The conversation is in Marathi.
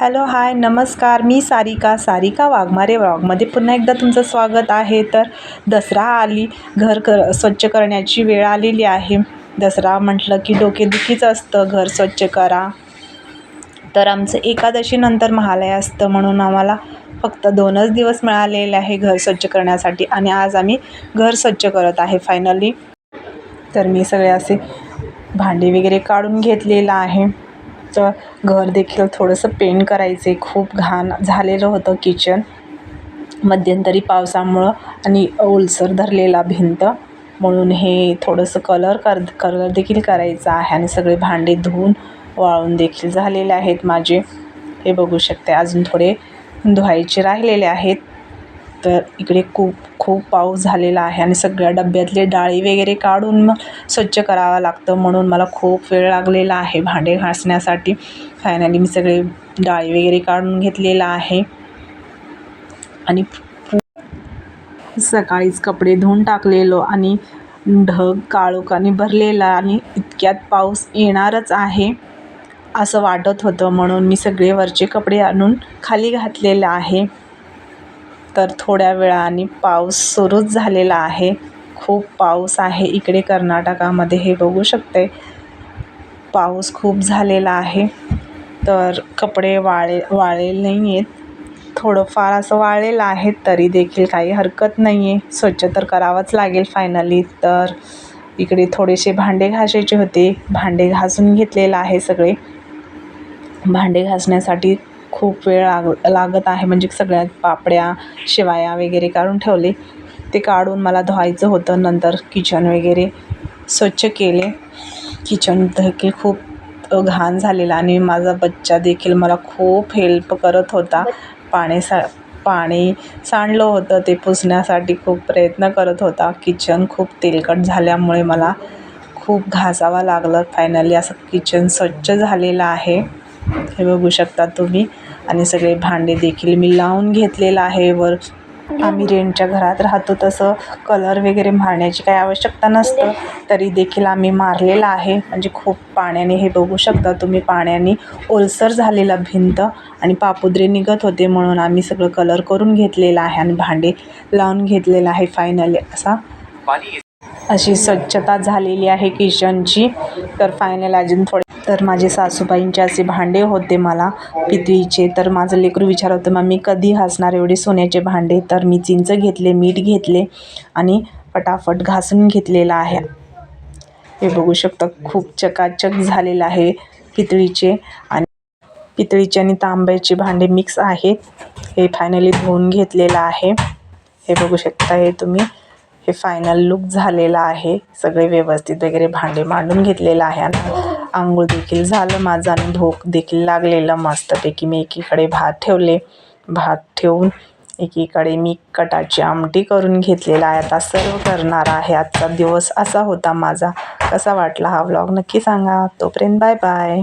हॅलो हाय नमस्कार. मी सारिका सारिका वाघमारे व्लॉगमध्ये पुन्हा एकदा तुमचं स्वागत आहे. तर दसरा आली. घर कर स्वच्छ करण्याची वेळ आलेली आहे. दसरा म्हटलं की डोकेदुखीच असतं. घर स्वच्छ करा. तर आमचं एकादशीनंतर महालय असतं म्हणून आम्हाला फक्त दोनच दिवस मिळालेले आहे घर स्वच्छ करण्यासाठी आणि आज आम्ही घर स्वच्छ करत आहे फायनली तर मी सगळे असे भांडी वगैरे काढून घेतलेलं आहे. तर घर देखील थोडंसं पेंट करायचे. खूप घाण झालेलं होतं किचन मध्यंतरी पावसामुळं आणि ओलसर धरलेला भिंत. म्हणून हे थोडंसं कलर कर कलर देखील करायचं आहे आणि सगळे भांडे धुवून वाळून देखील झालेले आहेत माझे. हे बघू शकते अजून थोडे धुवायचे राहिलेले आहेत. तर इकडे खूप खूप पाऊस झालेला आहे आणि सगळ्या डब्यातले डाळी वगैरे काढून मग स्वच्छ करावं लागतं म्हणून मला खूप वेळ लागलेला आहे भांडे घासण्यासाठी. फायनली मी सगळे डाळी वगैरे काढून घेतलेला आहे. आणि सकाळीच कपडे धुवून टाकलेलो आणि ढग काळोखाने भरलेला आणि इतक्यात पाऊस येणारच आहे असं वाटत होतं म्हणून मी सगळे वरचे कपडे आणून खाली घातलेलं आहे. तर थोड्या वेळाने पाऊस सुरूच झालेला आहे. खूप पाऊस आहे इकडे कर्नाटकामध्ये हे बघू शकते. पाऊस खूप झालेला आहे. तर कपडे वाळे वाळेल नाही आहेत थोडंफार असं वाळलेलं आहे तरी देखील काही हरकत नाही आहे स्वच्छ तर करावंच लागेल फायनली तर इकडे थोडेसे भांडे घासायचे होते. भांडे घासून घेतलेलं आहे सगळे. भांडे घासण्यासाठी खूप वेळ लाग लागत आहे म्हणजे सगळ्यात पापड्या शिवाया वगैरे काढून ठेवले. ते काढून मला धुवायचं होतं नंतर किचन वगैरे स्वच्छ केले. किचन देखील खूप घाण झालेला आणि माझा बच्चा देखील मला खूप हेल्प करत होता. पाणी सा पाणी सांडलं होतं ते पुसण्यासाठी खूप प्रयत्न करत होता. किचन खूप तेलकट झाल्यामुळे मला खूप घासावं लागलं. फायनली असं किचन स्वच्छ झालेलं आहे. हे बघू शकता तुम्ही. आणि सगळे भांडे देखील मी लावून घेतलेलं आहे वर. आम्ही रेंटच्या घरात राहतो तसं कलर वगैरे मारण्याची काही आवश्यकता नसतं. तरी देखील आम्ही मारलेलं आहे. म्हणजे खूप पाण्याने हे बघू शकता तुम्ही पाण्याने ओलसर झालेला भिंत आणि पापुद्रे निघत होते म्हणून आम्ही सगळं कलर करून घेतलेलं आहे आणि भांडे लावून घेतलेलं आहे फायनली असा. अशी स्वच्छता झालेली आहे किचनची तर फायनल अजून थोडे तर माझे सासूबाईंचे असे भांडे होते मला पितळीचे तर माझं लेकरू विचार होतं मग मी कधी हसणार एवढे सोन्याचे भांडे? तर मी चिंच घेतले मीठ घेतले आणि फटाफट घासून घेतलेलं आहे. हे बघू शकता खूप चकाचक झालेलं आहे पितळीचे आणि पितळीचे आणि तांब्याचे भांडे मिक्स आहेत. हे फायनली धुवून घेतलेलं आहे. हे बघू शकता हे तुम्ही. हे फायनल लुक झालेला आहे. सगळे व्यवस्थित वगैरे भांडे मांडून घेतलेलं आहे. आणि आंघोळ देखील झालं माझं आणि भूक देखील लागलेलं मस्तपैकी. मी एकीकडे भात ठेवले. भात ठेवून एकीकडे मी कटाची आमटी करून घेतलेला आहे. आता सर्व करणार आहे. आजचा दिवस असा होता माझा. कसा वाटला हा व्लॉग नक्की सांगा. तोपर्यंत बाय बाय